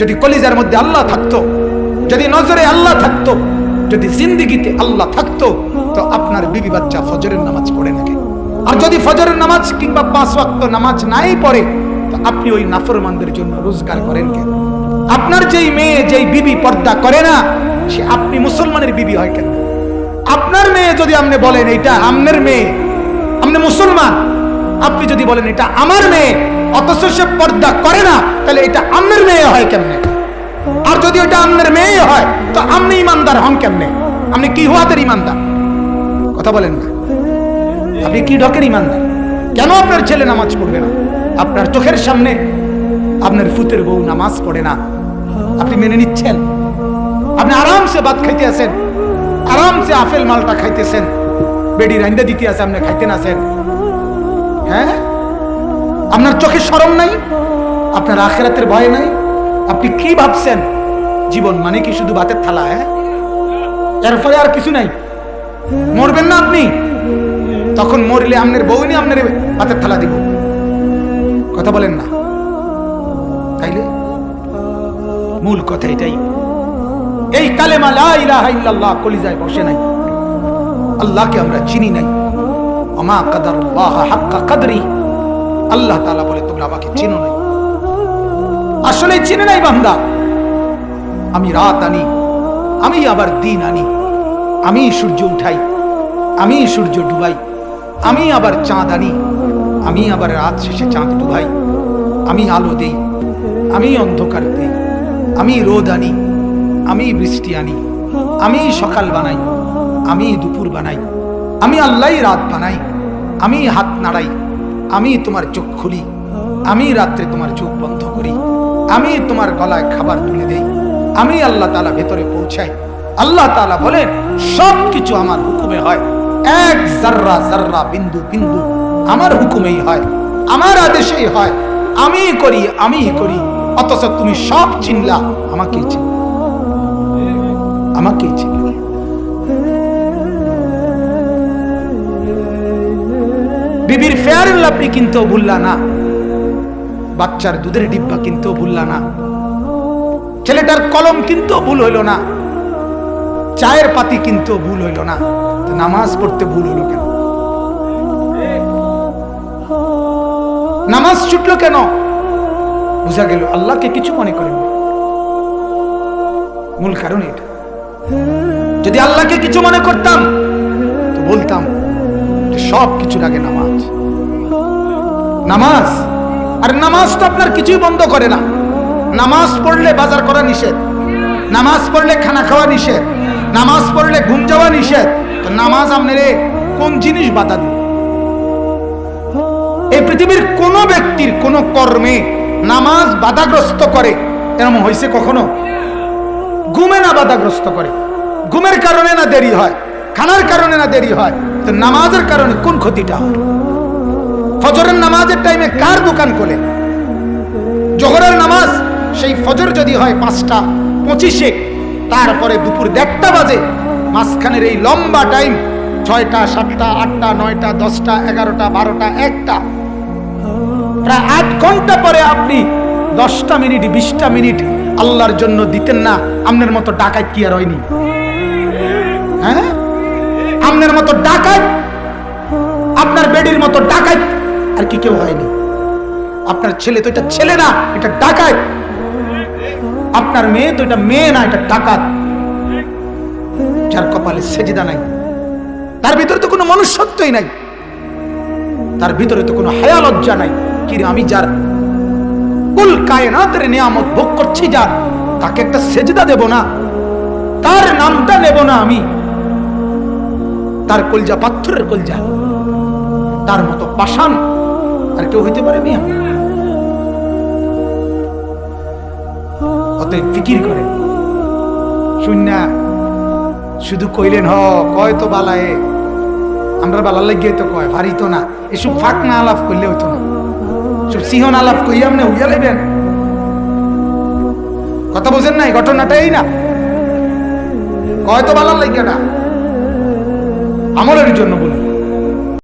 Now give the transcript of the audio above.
যদি কলিজার মধ্যে আল্লাহ থাকতো, যদি নজরে আল্লাহ থাকতো, যদি জিন্দিগিতে আল্লাহ থাকতো, তো আপনার বিবি বাচ্চা ফজরের নামাজ পড়ে নাকি? আর যদি ফজরের নামাজ কিংবা পাঁচ ওয়াক্ত নামাজ নাই পড়ে, তো আপনি ওই নাফরমানদের জন্য রোজগার করেন কেন? আপনার যেই মেয়ে, যেই বিবি পর্দা করে না, সে আপনি মুসলমানের বিবি হয় কেন? আপনার মেয়ে যদি আপনি বলেন, এইটা আমনের মেয়ে, আপনি মুসলমান আপনি যদি বলেন এটা আমার মেয়ে, অথচ সে পর্দা করে না, তাহলে এটা আমনের মেয়ে হয় কেমনে? আর যদি ওটা আমনের মেয়ে হয়, তো আপনি ইমানদার হন কেমনে? আপনি কি হুয়াদের ইমানদার? কথা বলেন না। আপনি কি ডকের ইমানদার? কেন আপনার ছেলে নামাজ পড়বে না? আপনার চোখের সামনে আপনার ফুতের বউ নামাজ পড়ে না। আপনি মেনে নিচ্ছেন? আপনি আরামসে ভাত খাইতে আছেন? আরামসে আপেল মালটা খাইতেছেন? বেডি রাইন্দা দিতে আছে, আপনি আছেন? হ্যাঁ আপনার চোখে সরম নাই? আপনার আখেরাতের ভয় নাই? আপনি কি ভাবছেন? জীবন মানে কি শুধু ভাতের থালা হ্যাঁ? এর ফলে আর কিছু নাই। মরবেন না আপনি। তখন মরলে আপনার বউ নিয়ে আপনার ভাতের থালা দিব। কথা বলেন না। তাইলে? মূল কথা এটাই। এই কালেমা লা ইলাহা ইল্লাল্লাহ কলিজায় বসে নাই। আল্লাহকে আমরা চিনি নাই। আমা কাদারুল্লাহ হাক্কা কাদরি। আল্লাহ তালা বলে, তোমরা আমাকে চিনো নাই। আসলে চিনে নাই বান্দা। আমি রাত আনি, আমি আবার দিন আনি, আমি সূর্য উঠাই, আমি সূর্য ডুবাই, আমি আবার চাঁদ আনি, আমি আবার রাত শেষে চাঁদ ডুবাই, আমি আলো দেই, আমি অন্ধকার দেই, আমি রোদ আনি, আমি বৃষ্টি আনি, আমি সকাল বানাই, আমি দুপুর বানাই, আমি আল্লাহ রাত বানাই, আমি হাত নাড়াই আমি তোমার চোখ খুলি, আমি রাত্রে তোমার চোখ বন্ধ করি, আমি তোমার গলায় খাবার তুলে দেই, আমি আল্লাহ তালা ভেতরে পৌঁছাই। আল্লাহ তালা বলেন সব কিছু আমার হুকুমে হয়। এক জাররা জাররা বিন্দু বিন্দু আমার হুকুমেই হয়, আমার আদেশেই হয়, আমি করি আমি করি, অথচ তুমি সব চিনলা আমাকেই চিন আমাকেই চিনলা। আপনি কিনতেও ভুললা না। বাচ্চার দুধের ডিব্বা কিনতেও ভুললা না। ছেলেটার কলম কিনতেও ভুল হইল না। চায়ের পাতি কিনতেও ভুল হইল না। নামাজ পড়তে ভুল হইল কেন? নামাজ ছুটলো কেন? বোঝা গেল আল্লাহকে কিছু মনে করেন মূল কারণ এটা। যদি আল্লাহকে কিছু মনে করতাম, তো বলতাম সব কিছুর আগে নামাজ। নামাজ? আর নামাজ তো আপনার কিছুই বন্ধ করে না। নামাজ পড়লে বাজার করা নিষেধ। নামাজ পড়লে খানা খাওয়া নিষেধ। নামাজ পড়লে ঘুম যাওয়া নিষেধ। তো নামাজ আপনার কোন জিনিস বাধা দিবে? এই পৃথিবীর কোন ব্যক্তির, কোন কর্মে নামাজ বাধাগ্রস্ত করে। এরকম হয়েছে কখনো? ঘুমে না বাধাগ্রস্ত করে। ঘুমের কারণে না দেরি হয়। খানার কারণে না দেরি হয়। তো নামাজের কারণে কোন ক্ষতিটা হয়? ফজরের নামাজের টাইমে কার দোকান খোলে? জোহরের নামাজ, সেই ফজর যদি হয় পাঁচটা পঁচিশে, তারপরে দুপুর দেড়টা বাজে, মাঝখানের এই লম্বা টাইম ছয়টা, সাতটা, আটটা, নয়টা, দশটা, এগারোটা, বারোটা, একটা। প্রায় আট ঘণ্টা পরে আপনি দশটা মিনিট, বিশটা মিনিট আল্লাহর জন্য দিতেন না আপনার মতো ডাকাত কি আর হয়নি? হ্যাঁ? আপনার মতো ডাকাত, আপনার বেডির মতো ডাকাত আর কি কেউ হয়নি। আপনার ছেলে তো এটা ছেলে না, এটা ডাকাত। আপনার মেয়ে তো এটা মেয়ে না, এটা ডাকাত। যার কপালে সেজিদা নাই, তার ভিতরে তো কোনো মনুষ্যত্বই নাই, তার ভিতরে তো কোনো হায়া লজ্জা নাই। কিরে আমি যার কুল কায়নাতের নিয়ামত ভোগ করছি, যার তাকে একটা সেজদা দেব না, তার নামটা নেব না আমি। তার কলজা পাথরের কলজা, তার মতো পাষাণ আর কেউ হইতে পারে মিয়া অতএব ফিকির করেন। শূন্য শুধু কইলেন, হ, কয় তো বালায়ে? আমরা বালা লাগিয়ে তো কয়, ভারী তো না। এসব ফাঁক না আলাপ করলে হইতো না। সব সিংহন আলাপ কইয়া আপনি উইয়া লেবেন কথা বোঝেন নাই ঘটনাটাই না। কয় তো বালার লাগিয়ে না। আমলের জন্য বলি।